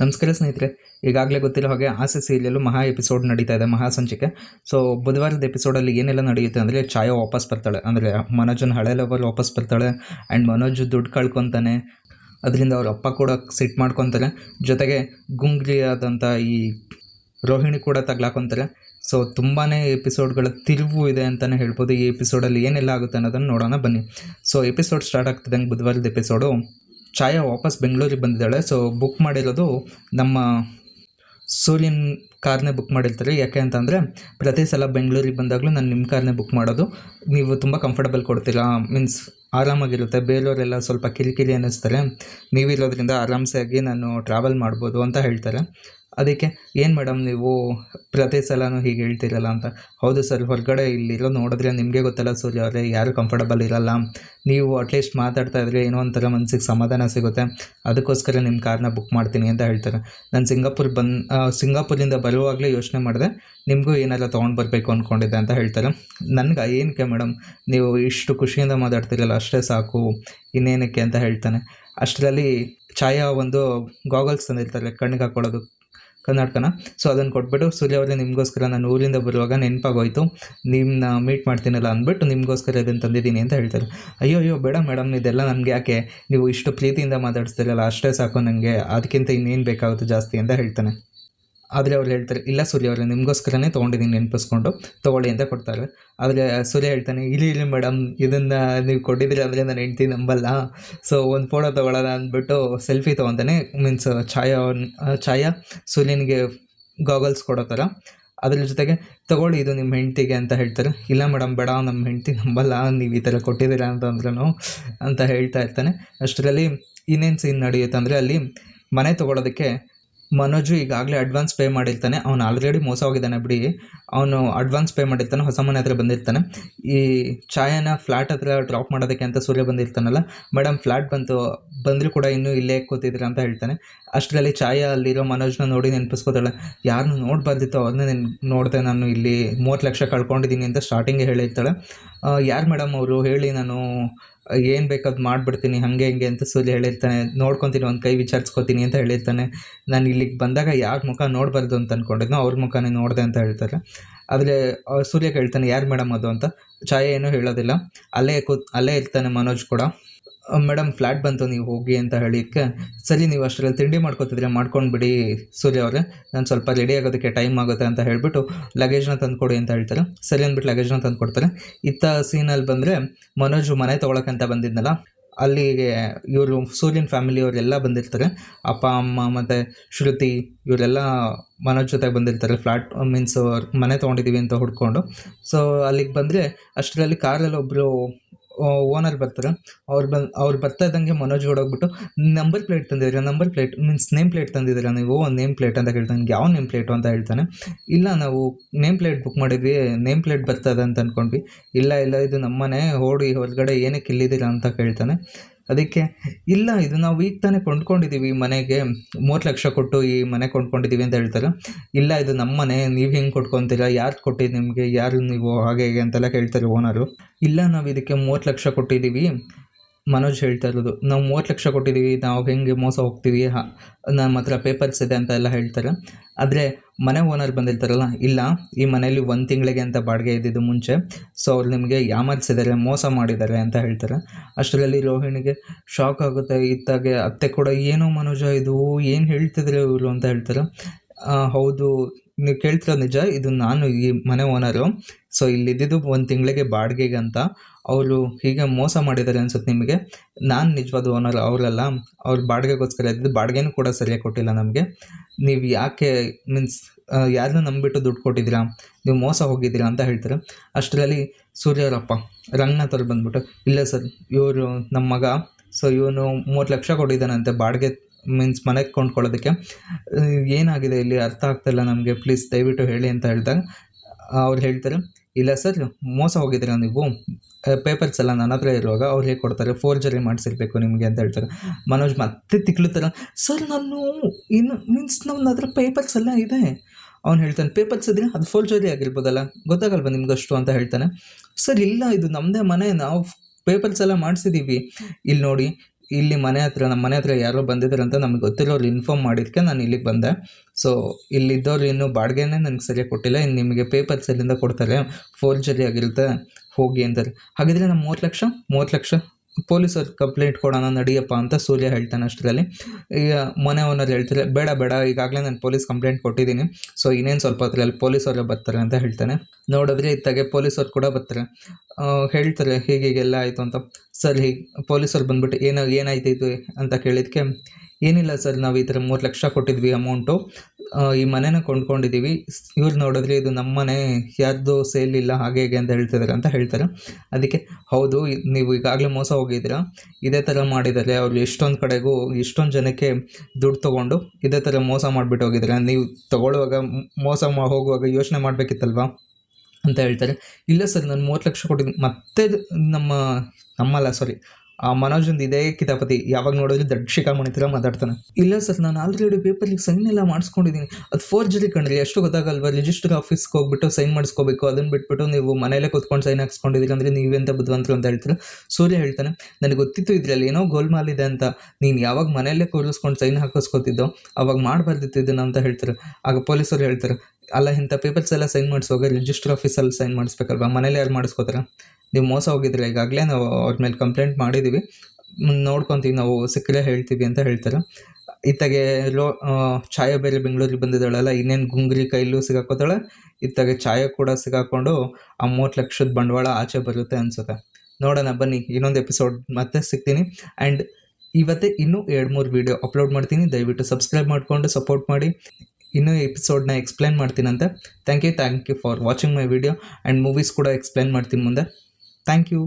ನಮಸ್ಕಾರ ಸ್ನೇಹಿತರೆ, ಈಗಾಗಲೇ ಗೊತ್ತಿರೋ ಹಾಗೆ ಆಸೆ ಸೀರಿಯಲ್ಲು ಮಹಾ ಎಪಿಸೋಡ್ ನಡೀತಾ ಇದೆ, ಮಹಾ ಸಂಚಿಕೆ. ಸೊ ಬುಧವಾರದ ಎಪಿಸೋಡಲ್ಲಿ ಏನೆಲ್ಲ ನಡೆಯುತ್ತೆ ಅಂದರೆ ಛಾಯಾ ವಾಪಸ್ ಬರ್ತಾಳೆ. ಅಂದರೆ ಮನೋಜನ ಹಳೆ ಲೆವೆಲ್ ವಾಪಸ್ ಬರ್ತಾಳೆ ಆ್ಯಂಡ್ ಮನೋಜ್ ದುಡ್ಡು ಕಳ್ಕೊತಾನೆ. ಅದರಿಂದ ಅವ್ರ ಅಪ್ಪ ಕೂಡ ಸಿಟ್ ಮಾಡ್ಕೊತಾರೆ. ಜೊತೆಗೆ ಗುಂಗ್ಲಿಯಾದಂಥ ಈ ರೋಹಿಣಿ ಕೂಡ ತಗ್ಲಾಕೊತಾರೆ. ಸೊ ತುಂಬಾ ಎಪಿಸೋಡ್ಗಳ ತಿರುವು ಇದೆ ಅಂತಲೇ ಹೇಳ್ಬೋದು. ಈ ಎಪಿಸೋಡಲ್ಲಿ ಏನೆಲ್ಲ ಆಗುತ್ತೆ ಅನ್ನೋದನ್ನು ನೋಡೋಣ ಬನ್ನಿ. ಸೊ ಎಪಿಸೋಡ್ ಸ್ಟಾರ್ಟ್ ಆಗ್ತಿದ್ದಂಗೆ ಬುಧವಾರದ ಎಪಿಸೋಡು ಛಾಯಾ ವಾಪಸ್ ಬೆಂಗಳೂರಿಗೆ ಬಂದಿದ್ದಾಳೆ. ಸೊ ಬುಕ್ ಮಾಡಿರೋದು ನಮ್ಮ ಸೂರ್ಯನ್ ಕಾರ್ನೇ ಬುಕ್ ಮಾಡಿರ್ತಾರೆ. ಯಾಕೆ ಅಂತಂದರೆ, ಪ್ರತಿ ಸಲ ಬೆಂಗಳೂರಿಗೆ ಬಂದಾಗಲೂ ನಾನು ನಿಮ್ಮ ಕಾರ್ನೇ ಬುಕ್ ಮಾಡೋದು. ನೀವು ತುಂಬ ಕಂಫರ್ಟಬಲ್ ಕೊಡ್ತೀರಾ? ಮೀನ್ಸ್ ಆರಾಮಾಗಿರುತ್ತೆ. ಬೇರೆಯವರೆಲ್ಲ ಸ್ವಲ್ಪ ಕಿರಿಕಿರಿ ಅನ್ನಿಸ್ತಾರೆ. ನೀವಿರೋದ್ರಿಂದ ಆರಾಮ್ಸೆ ಆಗಿ ನಾನು ಟ್ರಾವೆಲ್ ಮಾಡ್ಬೋದು ಅಂತ ಹೇಳ್ತಾರೆ. ಅದಕ್ಕೆ ಏನು ಮೇಡಮ್ ನೀವು ಪ್ರತಿ ಸಲನೂ ಹೀಗೆ ಹೇಳ್ತಿರಲ್ಲ ಅಂತ? ಹೌದು ಸರ್, ಹೊರಗಡೆ ಇಲ್ಲಿರೋ ನೋಡಿದ್ರೆ ನಿಮಗೆ ಗೊತ್ತಲ್ಲ ಸೂರ್ಯ ಅವರೇ, ಯಾರು ಕಂಫರ್ಟಬಲ್ ಇರಲ್ಲ. ನೀವು ಅಟ್ಲೀಸ್ಟ್ ಮಾತಾಡ್ತಾ ಇದ್ರೆ ಏನೋ ಒಂಥರ ಮನಸ್ಸಿಗೆ ಸಮಾಧಾನ ಸಿಗುತ್ತೆ. ಅದಕ್ಕೋಸ್ಕರ ನಿಮ್ಮ ಕಾರ್ನ ಬುಕ್ ಮಾಡ್ತೀನಿ ಅಂತ ಹೇಳ್ತಾರೆ. ನಾನು ಸಿಂಗಾಪುರ್ ಬಂದು ಸಿಂಗಾಪುರಿಂದ ಬರುವಾಗಲೇ ಯೋಚನೆ ಮಾಡಿದೆ. ನಿಮಗೂ ಏನೆಲ್ಲ ತೊಗೊಂಡು ಬರಬೇಕು ಅಂದ್ಕೊಂಡಿದ್ದೆ ಅಂತ ಹೇಳ್ತಾರೆ. ನನಗೆ ಏನಕ್ಕೆ ಮೇಡಮ್, ನೀವು ಇಷ್ಟು ಖುಷಿಯಿಂದ ಮಾತಾಡ್ತಿರಲ್ಲ, ಅಷ್ಟೇ ಸಾಕು, ಇನ್ನೇನಕ್ಕೆ ಅಂತ ಹೇಳ್ತಾನೆ. ಅಷ್ಟರಲ್ಲಿ ಛಾಯಾ ಒಂದು ಗಾಗಲ್ಸ್ ತಂದಿರ್ತಾರೆ, ಕಣ್ಣಿಗೆ ಹಾಕ್ಕೊಳ್ಳೋದು. ಕರ್ನಾಟಕನ. ಸೊ ಅದನ್ನು ಕೊಟ್ಬಿಟ್ಟು ಸೂರ್ಯ ಅವರೇ ನಿಮಗೋಸ್ಕರ ನಾನು ಊರಿಂದ ಬರುವಾಗ ನೆನಪಾಗೋಯ್ತು. ನಿಮ್ಮನ್ನ ಮೀಟ್ ಮಾಡ್ತೀನಲ್ಲ ಅಂದ್ಬಿಟ್ಟು ನಿಮಗೋಸ್ಕರ ಇದನ್ನು ತಂದಿದ್ದೀನಿ ಅಂತ ಹೇಳ್ತಾರೆ. ಅಯ್ಯೋ ಅಯ್ಯೋ, ಬೇಡ ಮೇಡಮ್, ಇದೆಲ್ಲ ನನಗೆ ಯಾಕೆ? ನೀವು ಇಷ್ಟು ಪ್ರೀತಿಯಿಂದ ಮಾತಾಡ್ಸ್ತಿರಲ್ಲ, ಅಷ್ಟೇ ಸಾಕು ನನಗೆ ಅದಕ್ಕಿಂತ ಇನ್ನೇನು ಬೇಕಾಗುತ್ತೆ ಜಾಸ್ತಿ ಅಂತ ಹೇಳ್ತಾನೆ. ಆದರೆ ಅವ್ರು ಹೇಳ್ತಾರೆ, ಇಲ್ಲ ಸೂರ್ಯ ಅವರೇ, ನಿಮಗೋಸ್ಕರನೇ ತೊಗೊಂಡಿದ್ದೀನಿ ನೆನಪಿಸ್ಕೊಂಡು, ತೊಗೊಳ್ಳಿ ಅಂತ ಕೊಡ್ತಾರೆ. ಆದರೆ ಸೂರ್ಯ ಹೇಳ್ತಾನೆ, ಇಲ್ಲಿ ಇಲ್ಲಿ ಮೇಡಮ್ ಇದನ್ನು ನೀವು ಕೊಟ್ಟಿದ್ದೀರಿ ಅಂದರೆ ನಾನು ಹೆಂಡ್ತಿ ನಂಬಲ್ಲ. ಸೊ ಒಂದು ಫೋಟೋ ತೊಗೊಳ್ಳೋಣ ಅಂದ್ಬಿಟ್ಟು ಸೆಲ್ಫಿ ತೊಗೊತಾನೆ ಮೀನ್ಸ್ ಛಾಯಾ ಛಾಯಾ ಸೂರ್ಯನಿಗೆ ಗಾಗಲ್ಸ್ ಕೊಡೋ ಥರ ಅದ್ರ ಜೊತೆಗೆ, ತಗೊಳ್ಳಿ, ಇದು ನಿಮ್ಮ ಹೆಂಡ್ತಿಗೆ ಅಂತ ಹೇಳ್ತಾರೆ. ಇಲ್ಲ ಮೇಡಮ್ ಬೇಡ ನಮ್ಮ ಹೆಂಡ್ತಿ ನಂಬಲ್ಲ, ನೀವು ಈ ಥರ ಕೊಟ್ಟಿದ್ದೀರ ಅಂತಂದ್ರೂ ಅಂತ ಹೇಳ್ತಾ ಇರ್ತಾನೆ. ಅಷ್ಟರಲ್ಲಿ ಇನ್ನೇನು ಸೀನ್ ನಡೆಯುತ್ತೆ ಅಂದರೆ ಅಲ್ಲಿ ಮನೆ ತೊಗೊಳೋದಕ್ಕೆ ಮನೋಜು ಈಗಾಗಲೇ ಅಡ್ವಾನ್ಸ್ ಪೇ ಮಾಡಿರ್ತಾನೆ. ಅವನು ಆಲ್ರೆಡಿ ಮೋಸ ಹೋಗಿದ್ದಾನೆ ಬಿಡಿ. ಅವನು ಅಡ್ವಾನ್ಸ್ ಪೇ ಮಾಡಿರ್ತಾನೆ, ಹೊಸ ಮನೆ ಹತ್ರ ಬಂದಿರ್ತಾನೆ. ಈ ಛಾಯಾನ ಫ್ಲ್ಯಾಟ್ ಹತ್ರ ಡ್ರಾಪ್ ಮಾಡೋದಕ್ಕೆ ಅಂತ ಸೂರ್ಯ ಬಂದಿರ್ತಾನಲ್ಲ ಮೇಡಮ್ ಫ್ಲ್ಯಾಟ್ ಬಂತು, ಬಂದರೂ ಕೂಡ ಇನ್ನೂ ಇಲ್ಲೇ ಕೂತಿದ್ರೆ ಅಂತ ಹೇಳ್ತಾನೆ. ಅಷ್ಟರಲ್ಲಿ ಛಾಯಾ ಅಲ್ಲಿರೋ ಮನೋಜ್ನ ನೋಡಿ ನೆನಪಿಸ್ಕೋತಾಳೆ ಯಾರನ್ನು ನೋಡಬಾರ್ದಿತ್ತು, ಅವ್ರನ್ನೇ ನೆನ್, ನೋಡಿದೆ ನಾನು ಇಲ್ಲಿ ಮೂವತ್ತು ಲಕ್ಷ ಕಳ್ಕೊಂಡಿದ್ದೀನಿ ಅಂತ ಸ್ಟಾರ್ಟಿಂಗೇ ಹೇಳಿರ್ತಾಳೆ. ಯಾರು ಮೇಡಮ್ ಅವರು? ಹೇಳಿ ನಾನು, ಏನು ಬೇಕಾದ್ ಮಾಡಿಬಿಡ್ತೀನಿ, ಹಾಗೆ ಹಂಗೆ ಅಂತ ಸೂರ್ಯ ಹೇಳಿರ್ತಾನೆ. ನೋಡ್ಕೊತೀನಿ, ಒಂದು ಕೈ ವಿಚಾರಿಸ್ಕೊತೀನಿ ಅಂತ ಹೇಳಿರ್ತಾನೆ. ನಾನು ಇಲ್ಲಿಗೆ ಬಂದಾಗ ಯಾರ ಮುಖ ನೋಡಬಾರ್ದು ಅಂತ ಅಂದ್ಕೊಂಡಿದ್ನೋ ಅವ್ರ ಮುಖನೇ ನೋಡಿದೆ ಅಂತ ಹೇಳ್ತಾರೆ. ಆದರೆ ಸೂರ್ಯ ಕೇಳ್ತಾನೆ, ಯಾರು ಮೇಡಮ್ ಅದು? ಅಂತ. ಛಾಯೆ ಏನೂ ಹೇಳೋದಿಲ್ಲ. ಅಲ್ಲೇ ಕೂತ್, ಅಲ್ಲೇ ಇರ್ತಾನೆ ಮನೋಜ್ ಕೂಡ. ಮೇಡಮ್ ಫ್ಲ್ಯಾಟ್ ಬಂತು, ನೀವು ಹೋಗಿ ಅಂತ ಹೇಳಿಕ್ಕೆ, ಸರಿ, ನೀವು ಅಷ್ಟರಲ್ಲಿ ತಿಂಡಿ ಮಾಡ್ಕೋತಿದ್ರೆ ಮಾಡ್ಕೊಂಡು ಬಿಡಿ ಸೂರ್ಯ ಅವರೇ. ನಾನು ಸ್ವಲ್ಪ ರೆಡಿ ಆಗೋದಕ್ಕೆ ಟೈಮ್ ಆಗುತ್ತೆ ಅಂತ ಹೇಳಿಬಿಟ್ಟು ಲಗೇಜ್ನ ತಂದುಕೊಡಿ ಅಂತ ಹೇಳ್ತಾರೆ. ಸರಿ ಅಂದ್ಬಿಟ್ಟು ಲಗೇಜ್ನ ತಂದು ಕೊಡ್ತಾರೆ ಇತ್ತ ಸೀನಲ್ಲಿ ಬಂದರೆ ಮನೋಜ್ ಮನೆ ತೊಗೊಳಕ್ಕಂತ ಬಂದಿದ್ನಲ್ಲ ಅಲ್ಲಿಗೆ ಇವರು ಸೂರ್ಯನ ಫ್ಯಾಮಿಲಿಯವರೆಲ್ಲ ಬಂದಿರ್ತಾರೆ. ಅಪ್ಪ, ಅಮ್ಮ ಮತ್ತು ಶ್ರುತಿ ಇವರೆಲ್ಲ ಮನೋಜ್ ಜೊತೆ ಬಂದಿರ್ತಾರೆ ಫ್ಲಾಟ್ ಮೀನ್ಸ್ ಮನೆ ತೊಗೊಂಡಿದ್ದೀವಿ ಅಂತ ಹುಡ್ಕೊಂಡು. ಸೊ ಅಲ್ಲಿಗೆ ಬಂದರೆ ಅಷ್ಟರಲ್ಲಿ ಕಾರಲ್ಲಿ ಒಬ್ಬರು ಓನರ್ ಬರ್ತಾರೆ. ಅವ್ರು ಬಂದು ಅವ್ರು ಬರ್ತಾ ಇದ್ದಂಗೆ ಮನೋಜ್ ಹೊಡೋಗ್ಬಿಟ್ಟು number plate ತಂದಿದ್ದೀರಾ? Number plate, means name plate ತಂದಿದ್ದೀರಾ ನೀವು? ನೇಮ್ ಪ್ಲೇಟ್ ಅಂತ ಕೇಳ್ತಾನೆ. ಯಾವ ನೇಮ್ ಪ್ಲೇಟು ಅಂತ ಹೇಳ್ತಾನೆ. ಇಲ್ಲ, ನಾವು ನೇಮ್ ಪ್ಲೇಟ್ ಬುಕ್ ಮಾಡಿದ್ವಿ. ನೇಮ್ ಪ್ಲೇಟ್ ಬರ್ತದೆ ಅಂತ ಅಂದ್ಕೊಂಡ್ವಿ ಇಲ್ಲ ಇಲ್ಲ, ಇದು ನಮ್ಮನೆ. ಓಡಿ ಹೊರಗಡೆ ಏನಕ್ಕೆ ಇಲ್ಲಿದ್ದೀರಾ? ಅಂತ ಕೇಳ್ತಾನೆ. ಅದಕ್ಕೆ, ಇಲ್ಲ, ಇದು ನಾವು ಈಗ ತಾನೇ ಕೊಂಡ್ಕೊಂಡಿದ್ದೀವಿ ಮನೆಗೆ, ಮೂವತ್ತು ಲಕ್ಷ ಕೊಟ್ಟು ಈ ಮನೆ ಕೊಂಡ್ಕೊಂಡಿದ್ದೀವಿ ಅಂತ ಹೇಳ್ತಾರೆ? ಇಲ್ಲ, ಇದು ನಮ್ಮ ಮನೆ, ನೀವು ಹೆಂಗೆ ಕೊಟ್ಕೊತೀರ? ಯಾರು ಕೊಟ್ಟಿದ್ದು ನಿಮಗೆ? ಯಾರು ನೀವು ಹಾಗೆ ಹೀಗೆ ಅಂತೆಲ್ಲ ಕೇಳ್ತಾರೆ ಓನರು. ಇಲ್ಲ, ನಾವು ಇದಕ್ಕೆ ಮೂವತ್ತು ಲಕ್ಷ ಕೊಟ್ಟಿದ್ದೀವಿ ಮನೋಜ್ ಹೇಳ್ತಾ ಇರೋದು, ನಾವು ಮೂವತ್ತು ಲಕ್ಷ ಕೊಟ್ಟಿದ್ದೀವಿ, ನಾವು ಹೆಂಗೆ ಮೋಸ ಹೋಗ್ತೀವಿ ನಮ್ಮ ಹತ್ರ ಪೇಪರ್ಸ್ ಇದೆ ಅಂತ ಎಲ್ಲ ಹೇಳ್ತಾರೆ. ಆದರೆ ಮನೆ ಓನರ್ ಬಂದಿರ್ತಾರಲ್ಲ, ಇಲ್ಲ, ಈ ಮನೆಯಲ್ಲಿ ಒಂದು ತಿಂಗಳಿಗೆ ಅಂತ ಬಾಡಿಗೆ ಇದ್ದಿದ್ದು ಮುಂಚೆ ಸೊ ಅವ್ರು ನಿಮಗೆ ಯಾಮಾರಿಸಿದ್ದಾರೆ, ಮೋಸ ಮಾಡಿದ್ದಾರೆ ಅಂತ ಹೇಳ್ತಾರೆ. ಅಷ್ಟರಲ್ಲಿ ರೋಹಿಣಿಗೆ ಶಾಕ್ ಆಗುತ್ತೆ ಇತ್ತಾಗೆ ಅತ್ತೆ ಕೂಡ, ಏನೋ ಮನೋಜ, ಇದು ಏನು ಹೇಳ್ತಿದ್ರೆ ಇವರು? ಅಂತ ಹೇಳ್ತಾರೆ. ಹೌದು ನೀವು ಕೇಳ್ತಿರೋ ನಿಜ, ಇದು ನಾನು ಈ ಮನೆ ಓನರು ಸೊ ಇಲ್ಲಿ ಇದ್ದಿದ್ದು ಒಂದು ತಿಂಗಳಿಗೆ ಬಾಡಿಗೆಗೆ ಅಂತ ಅವರು ಹೀಗೆ ಮೋಸ ಮಾಡಿದ್ದಾರೆ ಅನ್ಸುತ್ತೆ ನಿಮಗೆ. ನಾನು ನಿಜವಾದ ಓನರ್ ಅವರಲ್ಲ, ಅವ್ರು ಬಾಡಿಗೆಗೋಸ್ಕರ ಇದ್ದಿದ್ದು ಬಾಡಿಗೆನೂ ಕೂಡ ಸರಿಯಾಗಿ ಕೊಟ್ಟಿಲ್ಲ ನಮಗೆ. ನೀವು ಯಾಕೆ ಮೀನ್ಸ್ ಯಾರನ್ನ ನಂಬಿಟ್ಟು ದುಡ್ಡು ಕೊಟ್ಟಿದ್ದೀರಾ? ನೀವು ಮೋಸ ಹೋಗಿದ್ದೀರಾ ಅಂತ ಹೇಳ್ತಾರೆ. ಅಷ್ಟರಲ್ಲಿ ಸೂರ್ಯರಪ್ಪ ರಂಗನಾಥ್ ಬಂದ್ಬಿಟ್ಟು, ಇಲ್ಲ ಸರ್, ಇವರು ನಮ್ಮ ಮಗ ಸೊ ಇವನು ಮೂವತ್ತು ಲಕ್ಷ ಕೊಟ್ಟಿದ್ದಾನಂತೆ ಬಾಡಿಗೆ ಮೀನ್ಸ್ ಮನೆಗೆ ಕೊಂಡ್ಕೊಳ್ಳೋದಕ್ಕೆ. ಏನಾಗಿದೆ ಇಲ್ಲಿ ಅರ್ಥ ಆಗ್ತಾಯಿಲ್ಲ ನಮಗೆ. ಪ್ಲೀಸ್ ದಯವಿಟ್ಟು ಹೇಳಿ ಅಂತ ಹೇಳಿದಾಗ, ಅವ್ರು ಹೇಳ್ತಾರೆ, ಇಲ್ಲ ಸರ್ ಮೋಸ ಹೋಗಿದ್ದೀರಾ ನೀವು? ಪೇಪರ್ಸ್ ಎಲ್ಲ ನನ್ನ ಹತ್ರ ಇರುವಾಗ ಅವ್ರು ಹೇಗೆ ಕೊಡ್ತಾರೆ? ಫೋರ್ಜರಿ ಮಾಡಿಸಿರ್ಬೇಕು ನಿಮಗೆ ಅಂತ ಹೇಳ್ತಾರೆ. ಮನೋಜ್ ಮತ್ತೆ ತಿಕ್ಲುತ್ತಾರೆ ಸರ್ ನಾನು ಇನ್ನು ಮೀನ್ಸ್ ನನ್ನ ಹತ್ರ ಪೇಪರ್ಸ್ ಎಲ್ಲ ಇದೆ. ಅವ್ನು ಹೇಳ್ತಾನೆ ಪೇಪರ್ಸ್ ಇದ್ರೆ ಅದು ಫೋರ್ಜರಿ ಆಗಿರ್ಬೋದಲ್ಲ, ಗೊತ್ತಾಗಲ್ವ ನಿಮ್ಗಷ್ಟು? ಅಂತ ಹೇಳ್ತಾನೆ ಸರ್ ಇಲ್ಲ, ಇದು ನಮ್ಮದೇ ಮನೆ. ನಾವು ಪೇಪರ್ಸ್ ಎಲ್ಲ ಮಾಡಿಸಿದ್ದೀವಿ ಇಲ್ಲಿ ನೋಡಿ ಇಲ್ಲಿ ಮನೆ ಹತ್ರ, ನಮ್ಮ ಮನೆ ಹತ್ರ ಯಾರೋ ಬಂದಿದ್ದಾರೆ ಅಂತ ನಮ್ಗೆ ಗೊತ್ತಿರೋರು ಇನ್ಫಾರ್ಮ್ ಮಾಡಿದ್ದಕ್ಕೆ ನಾನು ಇಲ್ಲಿಗೆ ಬಂದೆ. ಸೊ ಇಲ್ಲಿದ್ದವ್ರು ಇನ್ನೂ ಬಾಡಿಗೆನೇ ನನಗೆ ಸರಿಯಾಗಿ ಕೊಟ್ಟಿಲ್ಲ ಇನ್ನು ನಿಮಗೆ ಪೇಪರ್ಸ್ ಎಲ್ಲಿಂದ ಕೊಡ್ತಾರೆ ಫೋರ್ಜರಿ ಆಗಿರುತ್ತೆ, ಹೋಗಿ ಅಂತಾರೆ. ಹಾಗಿದ್ರೆ ನಮ್ಮ ಮೂವತ್ತು ಲಕ್ಷ ಮೂವತ್ತು ಲಕ್ಷ? ಪೊಲೀಸರು ಕಂಪ್ಲೇಂಟ್ ಕೊಡೋಣ, ನಡಿಯಪ್ಪ ಅಂತ ಸೂರ್ಯ ಹೇಳ್ತಾನೆ ಅಷ್ಟರಲ್ಲಿ. ಈಗ ಮನೆ ಓನರ್ ಹೇಳ್ತಾರೆ ಬೇಡ ಬೇಡ, ಈಗಾಗಲೇ ನಾನು ಪೊಲೀಸ್ ಕಂಪ್ಲೇಂಟ್ ಕೊಟ್ಟಿದ್ದೀನಿ. ಸೊ ಇನ್ನೇನು ಸ್ವಲ್ಪ ಹೊತ್ತಲ್ಲಿ ಪೊಲೀಸರೇ ಬರ್ತಾರೆ ಅಂತ ಹೇಳ್ತಾನೆ. ನೋಡಿದ್ರೆ ಇತ್ತಾಗೆ ಪೊಲೀಸವ್ರು ಕೂಡ ಬರ್ತಾರೆ. ಹೇಳ್ತಾರೆ, ಹೀಗೆ ಹೀಗೆಲ್ಲ ಆಯಿತು ಅಂತ. ಸರ್ ಹೀಗೆ, ಪೊಲೀಸರು ಬಂದ್ಬಿಟ್ಟು ಏನೋ, ಏನಾಯ್ತು ಅಂತ ಕೇಳಿದ್ಕೆ, ಏನಿಲ್ಲ ಸರ್ ನಾವು ಈ ಥರ ಮೂರು ಲಕ್ಷ ಕೊಟ್ಟಿದ್ವಿ ಅಮೌಂಟು. ಈ ಮನೆನ ಕೊಂಡ್ಕೊಂಡಿದ್ದೀವಿ. ಇವ್ರು ನೋಡಿದ್ರೆ ಇದು ನಮ್ಮ ಮನೆ, ಯಾರ್ದು ಸೇಲ್ ಇಲ್ಲ ಹಾಗೆ ಹೇಗೆ ಅಂತ ಹೇಳ್ತಿದ್ದಾರೆ ಅಂತ ಹೇಳ್ತಾರೆ. ಅದಕ್ಕೆ ಹೌದು ನೀವು ಈಗಾಗಲೇ ಮೋಸ ಹೋಗಿದ್ದೀರಾ? ಇದೇ ಥರ ಮಾಡಿದ್ದಾರೆ ಅವ್ರು ಎಷ್ಟೊಂದು ಕಡೆಗೂ ಎಷ್ಟೊಂದು ಜನಕ್ಕೆ ದುಡ್ಡು ತೊಗೊಂಡು ಇದೇ ಥರ ಮೋಸ ಮಾಡಿಬಿಟ್ಟು ಹೋಗಿದ್ದಾರೆ. ನೀವು ತೊಗೊಳ್ಳುವಾಗ ಮೋಸ ಹೋಗುವಾಗ ಯೋಚನೆ ಮಾಡಬೇಕಿತ್ತಲ್ವಾ? ಅಂತ ಹೇಳ್ತಾರೆ. ಇಲ್ಲ ಸರ್, ನಾನು ಮೂವತ್ತು ಲಕ್ಷ ಕೊಟ್ಟಿದ್ದೀನಿ ಮತ್ತೆ ನಮ್ಮ, ನಮ್ಮಲ್ಲ ಸಾರಿ ಆ ಮನೋಜಂದು ಇದೇ ಕಿತಾಪತಿ. ಯಾವಾಗ ನೋಡಿದ್ರೆ ದೊಡ್ಡ ಶಿಖಾಮಣಿ ಮಾತಾಡ್ತಾನೆ. ಇಲ್ಲ ಸರ್, ನಾನು ಆಲ್ರೆಡಿ ಪೇಪರ್ಗೆ ಸೈನ್ ಎಲ್ಲ ಮಾಡಿಸ್ಕೊಂಡಿದ್ದೀನಿ ಅದು ಫೋರ್ಜರಿ ಕಣ್ರಿ ಎಷ್ಟು ಗೊತ್ತಾಗಲ್ವಾ? ರಿಜಿಸ್ಟರ್ ಆಫೀಸ್ಗೆ ಹೋಗ್ಬಿಟ್ಟು ಸೈನ್ ಮಾಡಿಸ್ಕೋಬೇಕು. ಅದನ್ನು ಬಿಟ್ಬಿಟ್ಟು ನೀವು ಮನೇಲೆ ಕೂತ್ಕೊಂಡು ಸೈನ್ ಹಾಕ್ಸ್ಕೊಂಡಿದ್ದೀರಿ ಅಂದರೆ ನೀವೆಂತ ಬುದ್ಧಿವಂತರು ಅಂತ ಹೇಳ್ತಾರೆ? ಸೂರ್ಯ ಹೇಳ್ತಾನೆ, ನನಗೆ ಗೊತ್ತಿತ್ತು ಇದರಲ್ಲಿ ಏನೋ ಗೋಲ್ಮಾಲ್ ಇದೆ ಅಂತ. ನೀನು ಯಾವಾಗ ಮನೆಯಲ್ಲೇ ಕೂರಿಸ್ಕೊಂಡು ಸೈನ್ ಹಾಕಿಸ್ಕೊತಿದ್ದೋ, ಅವಾಗ ಮಾಡಬಾರ್ದಿತ್ತು ಇದನ್ನು ಅಂತ ಹೇಳ್ತಾರೆ. ಆಗ ಪೊಲೀಸರು ಹೇಳ್ತಾರೆ ಅಲ್ಲ ಇಂಥ ಪೇಪರ್ಸ್ ಎಲ್ಲ ಸೈನ್ ಮಾಡಿಸುವಾಗ ರಿಜಿಸ್ಟರ್ ಆಫೀಸಲ್ಲಿ ಸೈನ್ ಮಾಡಿಸ್ಬೇಕಲ್ವ? ಮನೇಲಿ ಯಾರು ಮಾಡಿಸ್ಕೋತಾರೆ? ನೀವು ಮೋಸ ಹೋಗಿದ್ರೆ ಈಗಾಗಲೇ ನಾವು ಅವ್ರ ಮೇಲೆ ಕಂಪ್ಲೇಂಟ್ ಮಾಡಿದ್ದೀವಿ ನೋಡ್ಕೊತೀವಿ ನಾವು ಸಿಕ್ಕರೆ ಹೇಳ್ತೀವಿ ಅಂತ ಹೇಳ್ತಾರೆ. ಇತ್ತಾಗೆ ಆ, ಛಾಯಾ ಬೇರೆ ಬೆಂಗಳೂರಿಗೆ ಬಂದಿದ್ದಾಳಲ್ಲ ಇನ್ನೇನು ಗುಂಗ್ರಿ ಕೈಲೂ ಸಿಗಾಕೋತಾಳೆ. ಇತ್ತಾಗೆ ಛಾಯಾ ಕೂಡ ಸಿಗಾಕೊಂಡು ಆ ಮೂವತ್ತು ಲಕ್ಷದ ಬಂಡವಾಳ ಆಚೆ ಬರುತ್ತೆ ಅನ್ಸುತ್ತೆ. ನೋಡೋಣ ಬನ್ನಿ ಇನ್ನೊಂದು ಎಪಿಸೋಡ್ ಮತ್ತೆ ಸಿಗ್ತೀನಿ. ಆ್ಯಂಡ್ ಇವತ್ತೇ ಇನ್ನೂ ಎರಡು ಮೂರು ವೀಡಿಯೋ ಅಪ್ಲೋಡ್ ಮಾಡ್ತೀನಿ. ದಯವಿಟ್ಟು ಸಬ್ಸ್ಕ್ರೈಬ್ ಮಾಡಿಕೊಂಡು ಸಪೋರ್ಟ್ ಮಾಡಿ. ಇನ್ನೂ ಎಪಿಸೋಡ್ನ explain ಮಾಡ್ತೀನಂತೆ. Thank you thank you for watching my video and movies ಕೂಡ ಎಕ್ಸ್ಪ್ಲೇನ್ ಮಾಡ್ತೀನಿ ಮುಂದೆ. Thank you